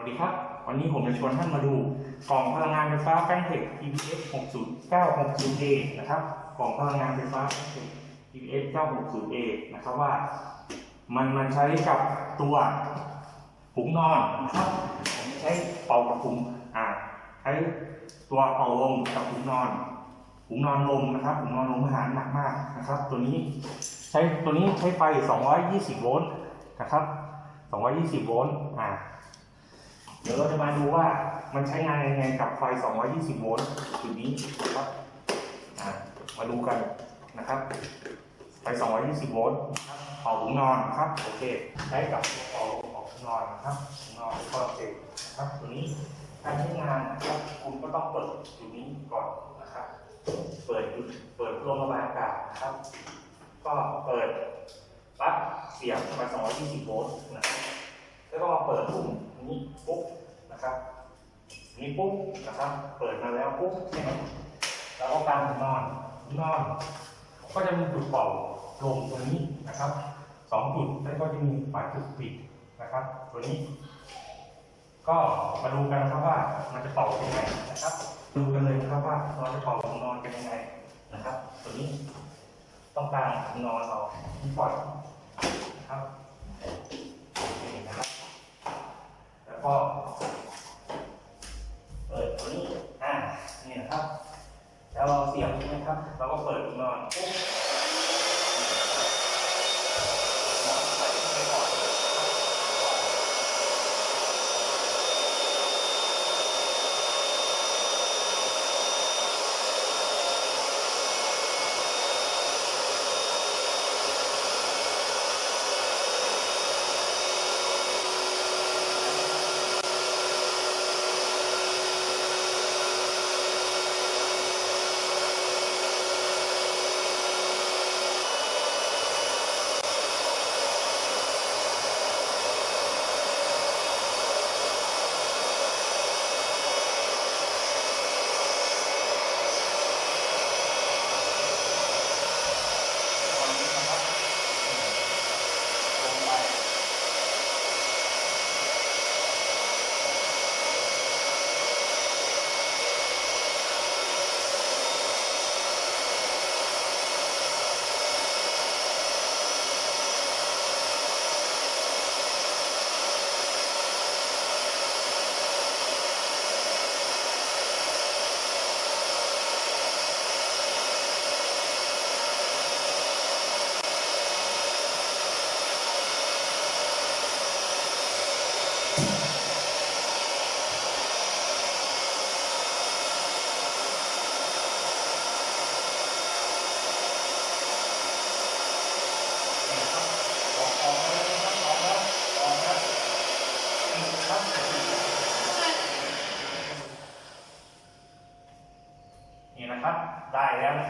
วัสดีครับ วันนี้ผมจะชวนท่านมาดูกล่องพลังงานไฟฟ้าแป้งเทค EVS 60960A นะครับกล่องพลังงานไฟฟ้าแป้งเทค EVS 960A นะครับว่า มันมันใช้กับตัวถุงนอนนะครับผมใช้เป่ากับถุงอ่าใช้ตัวเป่าลมกับถุงนอนถุงนอนลมนะครับถุงนอนลมอาหารหนักมากนะครับ ตัวนี้ใช้ตัวนี้ใช้ไฟ 220 โวลต์นะครับ 220 โวลต์อ่า เดี๋ยวเราจะมาดูว่ามันใช้งานยังไงกับไฟ 220 โวลต์จุดนี้นะครับมาดูกันนะครับ ไฟ 220 โวลต์ครับเป่าถุงนอนนะครับ โอเค ใช้กับเป่าเป่าถุงนอนนะครับถุงนอนก็โอเคนะครับตัวนี้การใช้งานนะครับคุณก็ต้องเปิดจุดนี้ก่อนนะครับ เปิดจุดเปิดลมระบายอากาศนะครับ ก็เปิดปั๊กเสียบไฟ220 โวลต์นะครับแล้วก็มาเปิดปุ่ม นะครับนี้ปุ๊บนะครับ เปิดมาแล้วปุ๊บเนี่ยแล้วก็การนอนนอน ก็จะมีจุดเป่าลมตัวนี้นะครับสองจุดแล้วก็จะมีฝาจุดปิดนะครับ ตัวนี้ ก็มาดูกันนะครับว่ามันจะเป่ายังไงนะครับ ดูกันเลยนะครับว่าเราจะเป่าลมนอนกันยังไงนะครับ ตัวนี้ต้องการนอนเราที่ปล่อยนะครับ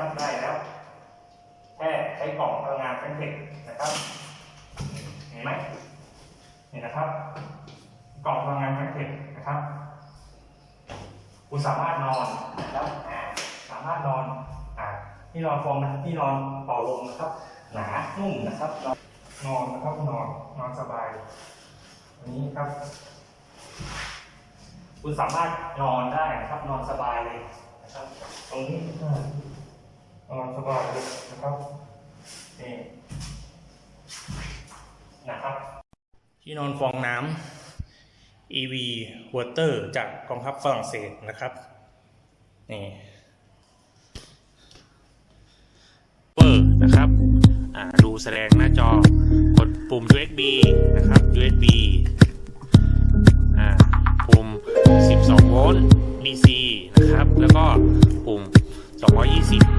นะครับ ได้แล้ว แค่ใช้กล่องพลังงานแฟนเทคนะครับ เห็นไหมนี่นะครับ กล่องพลังงานแฟนเทคนะครับ คุณสามารถนอนนะครับสามารถนอนอ่าที่นอนฟองนะที่นอนเป่าลมนะครับ หนานุ่มนะครับ นอนนะครับนอนนอนสบายอันนี้ครับ คุณสามารถนอนได้นะครับ นอนสบายเลยนะครับ ตรงนี้ สบายนะครับนี่นะครับ ที่นอนฟองน้ำ EV Water จากกองทัพฝรั่งเศสนะครับนี่เวอร์นะครับอ่าดูแสดงหน้าจอกดปุ่ม USB นะครับ USB อ่าปุ่ม 12 โวลต์ DC นะครับ แล้วก็ปุ่ม 220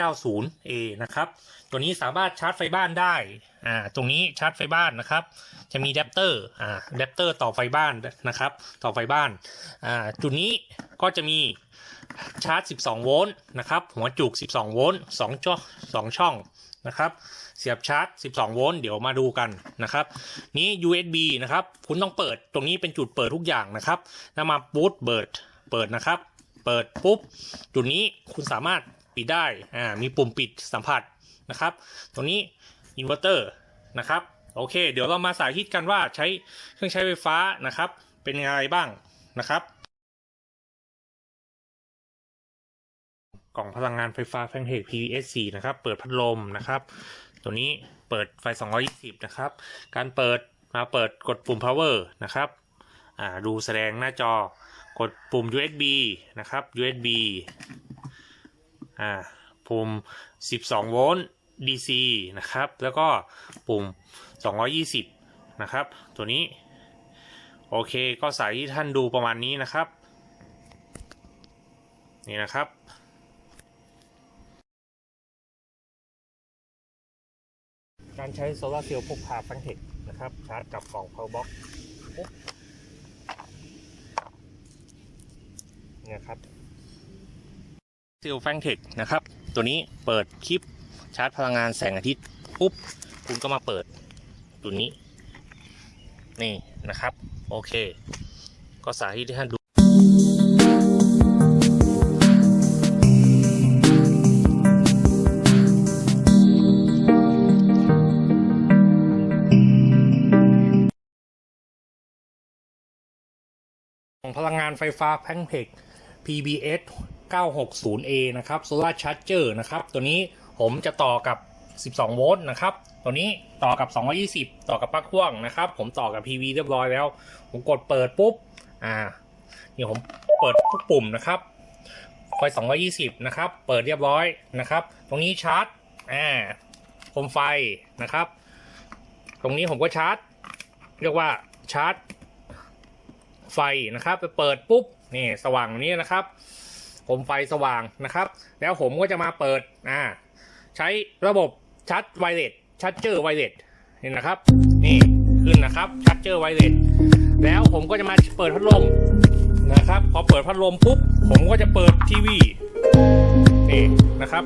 90A นะครับ ตัวนี้สามารถชาร์จไฟบ้านได้ อ่า ตรงนี้ชาร์จไฟบ้านนะครับ จะมีแดปเตอร์ อ่า แดปเตอร์ต่อไฟบ้านนะครับ ต่อไฟบ้าน อ่า จุดนี้ก็จะมีชาร์จ 12 โวลต์นะครับ หัวจุก 12 โวลต์2ช่อง2ช่องนะครับ เสียบชาร์จ 12 โวลต์ เดี๋ยวมาดูกันนะครับ นี้ USB นะครับ คุณต้องเปิด ตรงนี้เป็นจุดเปิดทุกอย่างนะครับแล้วมาบูตเปิด เปิดนะครับ เปิดปุ๊บ จุดนี้คุณสามารถ ปิดได้อ่ามีปุ่มปิดสัมผัสนะครับ ตรงนี้อินเวอร์เตอร์นะครับโอเค เดี๋ยวเรามาสาธิตกันว่าใช้เครื่องใช้ไฟฟ้านะครับ เป็นยังไงบ้างนะครับ กล่องพลังงานไฟฟ้าแฟงเทค PVS4 นะครับ เปิดพัดลมนะครับ ตัวนี้เปิดไฟ 220 นะครับ การเปิดมาเปิดกดปุ่ม power นะครับอ่าดูแสดงหน้าจอกดปุ่ม USB นะครับ USB อ่าปุ่ม 12 โวลต์ DC นะครับ แล้วก็ปุ่ม 220 นะครับ ตัวนี้ โอเค ก็สายที่ท่านดูประมาณนี้นะครับ นี่นะครับการใช้โซลาร์เซลล์พกพาแฟงเทคนะครับ ชาร์จกับกล่อง power box เนี่ยครับ ซลล์แฟงเทคนะครับ ตัวนี้เปิดคลิปชาร์จพลังงานแสงอาทิตย์ปุ๊บ คุณก็มาเปิดตัวนี้ นี่นะครับ โอเค ก็สาธิตให้ท่านดูของพลังงานไฟฟ้าแพงเพก PBS 960A นะครับ Solar Charger นะครับ ตัวนี้ผมจะต่อกับ 12 โวลต์นะครับ ตัวนี้ต่อกับ 220 ต่อกับปลั๊กพ่วงนะครับ ผมต่อกับ PV เรียบร้อยแล้ว ผมกดเปิดปุ๊บ อ่า นี่ผมเปิดทุกปุ่มนะครับไฟ220 นะครับ เปิดเรียบร้อยนะครับ ตรงนี้ชาร์จ อ่าโคมไฟนะครับ ตรงนี้ผมก็ชาร์จ เรียกว่าชาร์จไฟนะครับ ไปเปิดปุ๊บ นี่สว่างอย่างนี้นะครับ ผมไฟสว่างนะครับ แล้วผมก็จะมาเปิดอ่าใช้ระบบชัดไวเลสชัดเจอร์ไวเลสนี่นะครับ นี่ขึ้นนะครับชัดเจอร์ไวเลสแล้วผมก็จะมาเปิดพัดลมนะครับ พอเปิดพัดลมปุ๊บผมก็จะเปิดทีวีนี่นะครับ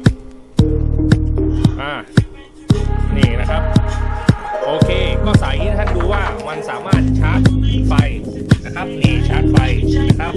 อ่านี่นะครับโอเค ก็สายที่ท่านดูว่ามันสามารถชาร์จไฟนะครับ นี่ชาร์จไฟนะครับ